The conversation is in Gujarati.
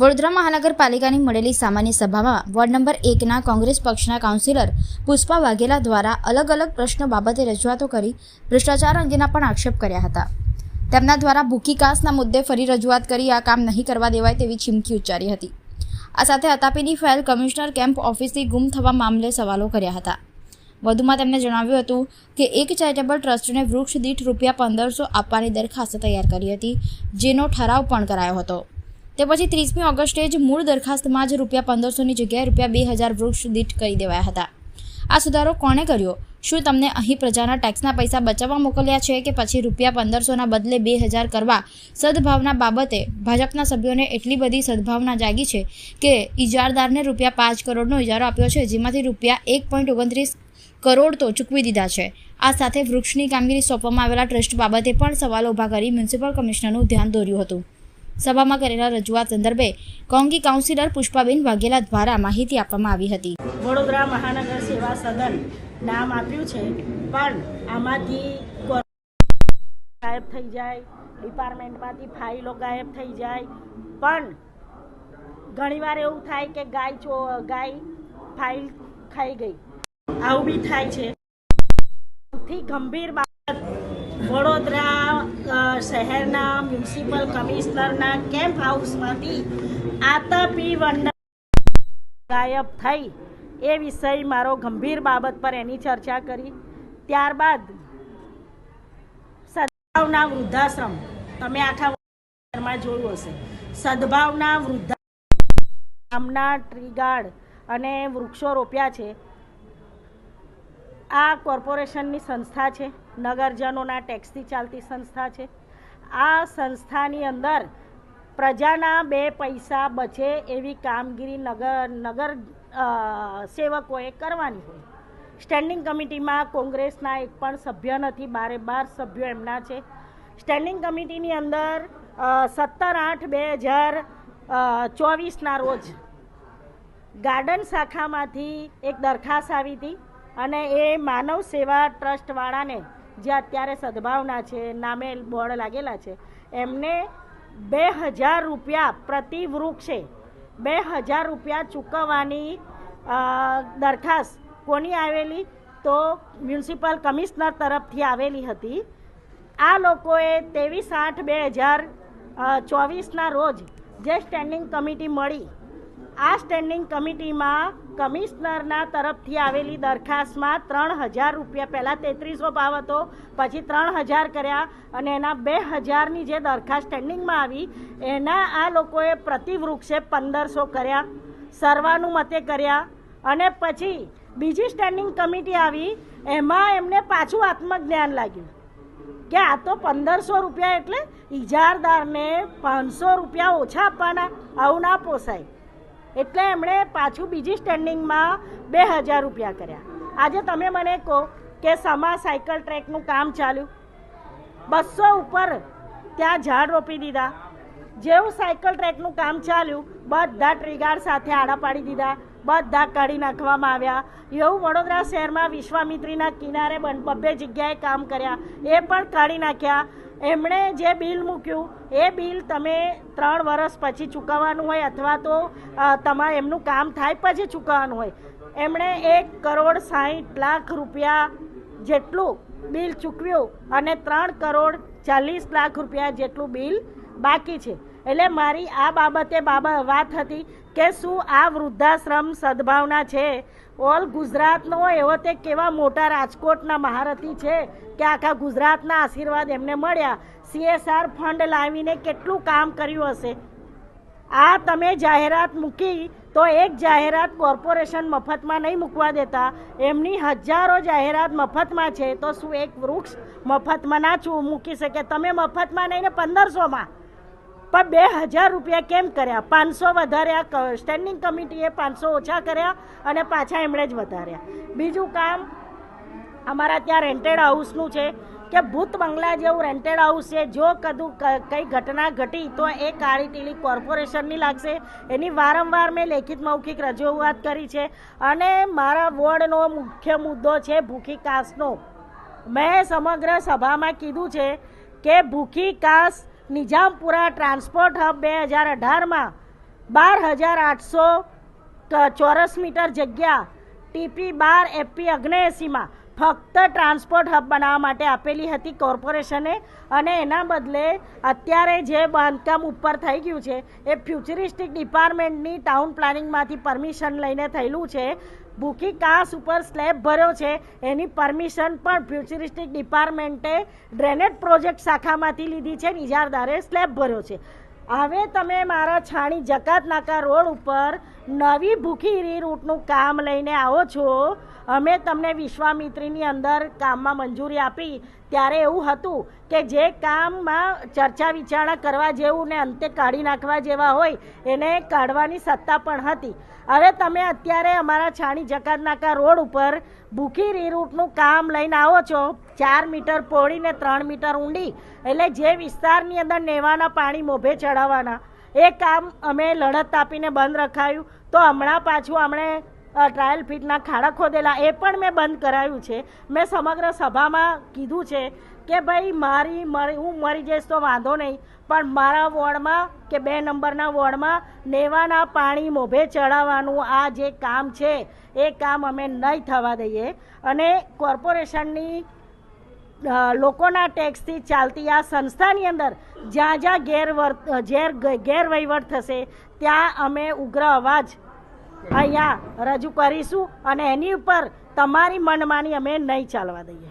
વડોદરા મહાનગરપાલિકાની મળેલી સામાન્ય સભામાં વોર્ડ નંબર એકના કોંગ્રેસ પક્ષના કાઉન્સિલર પુષ્પા વાઘેલા દ્વારા અલગ અલગ પ્રશ્નો બાબતે રજૂઆતો કરી ભ્રષ્ટાચાર અંગેના પણ આક્ષેપ કર્યા હતા. તેમના દ્વારા ભૂખી કાસના મુદ્દે ફરી રજૂઆત કરી આ કામ નહીં કરવા દેવાય તેવી ચીમકી ઉચ્ચારી હતી. આ સાથે અતાપીની ફાઇલ કમિશનર કેમ્પ ઓફિસથી ગુમ થવા મામલે સવાલો કર્યા હતા. વધુમાં તેમણે જણાવ્યું હતું કે એક ચેરિટેબલ ટ્રસ્ટને વૃક્ષ દીઠ રૂપિયા પંદરસો આપવાની દરખાસ્ત તૈયાર કરી હતી, જેનો ઠરાવ પણ કરાયો હતો. તે પછી ત્રીસમી ઓગસ્ટે જ મૂળ દરખાસ્તમાં જ રૂપિયા પંદરસોની જગ્યાએ રૂપિયા બે હજાર વૃક્ષ દીઠ કરી દેવાયા હતા. આ સુધારો કોણે કર્યો? શું તમને અહીં પ્રજાના ટેક્સના પૈસા બચાવવા મોકલ્યા છે કે પછી રૂપિયા પંદરસોના બદલે બે હજાર કરવા સદભાવના બાબતે ભાજપના સભ્યોને એટલી બધી સદભાવના જાગી છે કે ઇજારદારને રૂપિયા પાંચ કરોડનો ઇજારો આપ્યો છે, જેમાંથી રૂપિયા એક પોઈન્ટ ઓગણત્રીસ કરોડ તો ચૂકવી દીધા છે. આ સાથે વૃક્ષની કામગીરી સોંપવામાં આવેલા ટ્રસ્ટ બાબતે પણ સવાલો ઊભા કરી મ્યુનિસિપલ કમિશનરનું ધ્યાન દોર્યું હતું. સભામાં કરેલા રજૂઆત સંદર્ભે કોંગી કાઉન્સિલર પુષ્પાબેન વાઘેલા દ્વારા માહિતી આપવામાં આવી હતી. વડોદરા મહાનગર સેવા સદન નામ આપ્યું છે, પણ આમાંથી ગાયબ થઈ જાય, ડિપાર્ટમેન્ટમાંથી ફાઇલો ગાયબ થઈ જાય. પણ ઘણીવાર એવું થાય કે ગાય ચો ગાય ફાઇલ ખાઈ ગઈ. આવું બી થાય છે. સૌથી ગંભીર વડોદરા શહેરના મ્યુનિસિપલ કમિશનરના કેમ્પ હાઉસમાંથી આતાપી વંડર ગાયબ થઈ એ વિષય મારો ગંભીર બાબત પર એની ચર્ચા કરી. ત્યારબાદ સદભાવના વૃદ્ધાશ્રમ, તમે આખા શહેરમાં જોયું હશે. સદભાવના વૃદ્ધા નામના ટ્રી ગાર્ડ અને વૃક્ષો રોપ્યા છે. આ કોર્પોરેશનની સંસ્થા છે. નગરજનોના ટેક્સથી ચાલતી સંસ્થા છે. આ સંસ્થાની અંદર પ્રજાના બે પૈસા બચે એવી કામગીરી નગર નગર સેવકોએ કરવાની હોય. સ્ટેન્ડિંગ કમિટીમાં કોંગ્રેસના એક પણ સભ્ય નથી, બારે બાર સભ્યો એમના છે. સ્ટેન્ડિંગ કમિટીની અંદર સત્તર આઠ બે હજાર ચોવીસના રોજ ગાર્ડન શાખામાંથી એક દરખાસ્ત આવી હતી અને એ માનવ સેવા ટ્રસ્ટવાળાને જે અત્યારે સદભાવના છે, નામે બોર્ડ લાગેલા છે, એમને બે હજાર રૂપિયા પ્રતિ વૃક્ષે બે હજાર રૂપિયા ચૂકવવાની દરખાસ્ત કોની આવેલી? તો મ્યુનિસિપલ કમિશનર તરફથી આવેલી હતી. આ લોકોએ ત્રેવીસ આઠ બે હજાર ચોવીસના રોજ જે સ્ટેન્ડિંગ કમિટી મળી, આ સ્ટેન્ડિંગ કમિટીમાં કમિશનરના તરફથી આવેલી દરખાસ્તમાં ત્રણ હજાર રૂપિયા. પહેલાં તેત્રીસો ભાવ હતો, પછી ત્રણ હજાર કર્યા અને એના બે હજારની જે દરખાસ્ત સ્ટેન્ડિંગમાં આવી, એના આ લોકોએ પ્રતિવૃક્ષે પંદરસો કર્યા, સર્વાનુમતે કર્યા અને પછી બીજી સ્ટેન્ડિંગ કમિટી આવી, એમાં એમને પાછું આત્મજ્ઞાન લાગ્યું કે આ તો પંદરસો રૂપિયા એટલે ઇજારદારને પાંચસો રૂપિયા ઓછા આપવાના, આવું ના પોસાય. એટલે એમણે પાછું બીજી સ્ટેન્ડિંગમાં બે હજાર રૂપિયા કર્યા. આજે તમે મને કહો કે સમા સાયકલ ટ્રેકનું કામ ચાલ્યું? બસો ઉપર ત્યાં ઝાડ રોપી દીધા. જેવું સાયકલ ટ્રેકનું કામ ચાલ્યું, બધા ટ્રિગાર સાથે આડા પાડી દીધા. બધા કાઢી નાખવામાં આવ્યા. એવું વડોદરા શહેરમાં વિશ્વામિત્રીના કિનારે બબ્બે જગ્યાએ કામ કર્યા. એ પણ કાઢી નાખ્યા. એમણે જે બિલ મૂક્યું, એ બિલ તમે ત્રણ વર્ષ પછી ચૂકવવાનું હોય અથવા તો તમારે એમનું કામ થાય પછી ચૂકવવાનું હોય. એમણે એક કરોડ સાહીઠ લાખ રૂપિયા જેટલું બિલ ચૂકવ્યું અને ત્રણ કરોડ ચાલીસ લાખ રૂપિયા જેટલું બિલ બાકી છે. એટલે મારી આ બાબતે બાબત વાત હતી કે શું આ વૃદ્ધાશ્રમ સદભાવના છે? ઓલ ગુજરાતનો એવો તે કેવા મોટા રાજકોટના મહારથી છે કે આખા ગુજરાતના આશીર્વાદ એમને મળ્યા? સીએસઆર ફંડ લાવીને કેટલું કામ કર્યું હશે? આ તમે જાહેરાત મૂકી તો એક જાહેરાત કોર્પોરેશન મફતમાં નહીં મૂકવા દેતા. એમની હજારો જાહેરાત મફતમાં છે તો શું એક વૃક્ષ મફતમાં ના મૂકી શકે. તમે મફતમાં નહીં ને પંદરસોમાં? પણ બે હજાર રૂપિયા કેમ કર્યા? પાંચસો વધાર્યા સ્ટેન્ડિંગ કમિટીએ પાંચસો ઓછા કર્યા અને પાછા એમણે જ વધાર્યા. બીજું કામ, અમારા ત્યાં રેન્ટેડ હાઉસનું છે કે ભૂત બંગલા જેવું રેન્ટેડ હાઉસ છે. જો કદું કંઈ ઘટના ઘટી તો એ કાળી ટીલી કોર્પોરેશનની લાગશે. એની વારંવાર મેં લેખિત મૌખિક રજૂઆત કરી છે. અને મારા વોર્ડનો મુખ્ય મુદ્દો છે ભૂખી કાસનો. મેં સમગ્ર સભામાં કીધું છે કે ભૂખી કાસ નિઝામપુરા ટ્રાન્સપોર્ટ હબ બે હજાર અઢારમાં બાર હજાર આઠસો ચોરસ મીટર જગ્યા ટીપી બાર એપી અગ્નેસીમાં ફક્ત ટ્રાન્સપોર્ટ હબ બનાવવા માટે આપેલી હતી કોર્પોરેશને અને એના બદલે અત્યારે જે બાંધકામ ઉપર થઈ ગયું છે એ ફ્યુચરિસ્ટિક ડિપાર્ટમેન્ટની ટાઉન પ્લાનિંગમાંથી પરમિશન લઈને થયેલું છે. ભૂખી કાસ ઉપર સ્લેબ ભર્યો છે. એની પરમિશન પણ ફ્યુચરિસ્ટિક ડિપાર્ટમેન્ટે ડ્રેનેજ પ્રોજેક્ટ શાખામાંથી લીધી છે ઇજારદારે સ્લેબ ભર્યો છે. હવે તમે મારા છાણી જકાત નાકા રોડ ઉપર નવી ભૂખી રૂટનું કામ લઈને આવો છો. અમે તમને વિશ્વામિત્રીની અંદર કામમાં મંજૂરી આપી. ત્યારે એવું હતું કે જે કામમાં ચર્ચા વિચારણા કરવા જેવું ને અંતે કાઢી નાખવા જેવા હોય, એને કાઢવાની સત્તા પણ હતી. હવે તમે અત્યારે અમારા છાણી જકાતનાકા રોડ ઉપર ભૂખી રીરૂટનું કામ લઈને આવો છો. ચાર મીટર પહોળી ને ત્રણ મીટર ઊંડી. એટલે જે વિસ્તારની અંદર નેવાના પાણી મોભે ચડાવવાના. એ કામ અમે લડત આપીને બંધ રખાયું. તો હમણાં પાછું હમણે ટ્રાયલ ફીટના ખાડા ખોદેલા. એ પણ મેં બંધ કરાયું છે. મેં સમગ્ર સભામાં કીધું છે કે ભાઈ મારી, મરી, હું મરી જઈશ તો વાંધો નહીં, પણ મારા વોર્ડમાં કે બે નંબરના વોર્ડમાં નેવાના પાણી મોભે ચડાવવાનું આ જે કામ છે, એ કામ અમે નહીં થવા દઈએ. અને કોર્પોરેશનની લોકોના ટેક્સથી ચાલતી આ સંસ્થાની અંદર જ્યાં જ્યાં ગેરવર ગેર ગેરવહીવટ થશે, ત્યાં અમે ઉગ્ર અવાજ અહીંયા રજૂ કરીશું અને એની ઉપર તમારી મનમાની અમે નહીં ચાલવા દઈએ.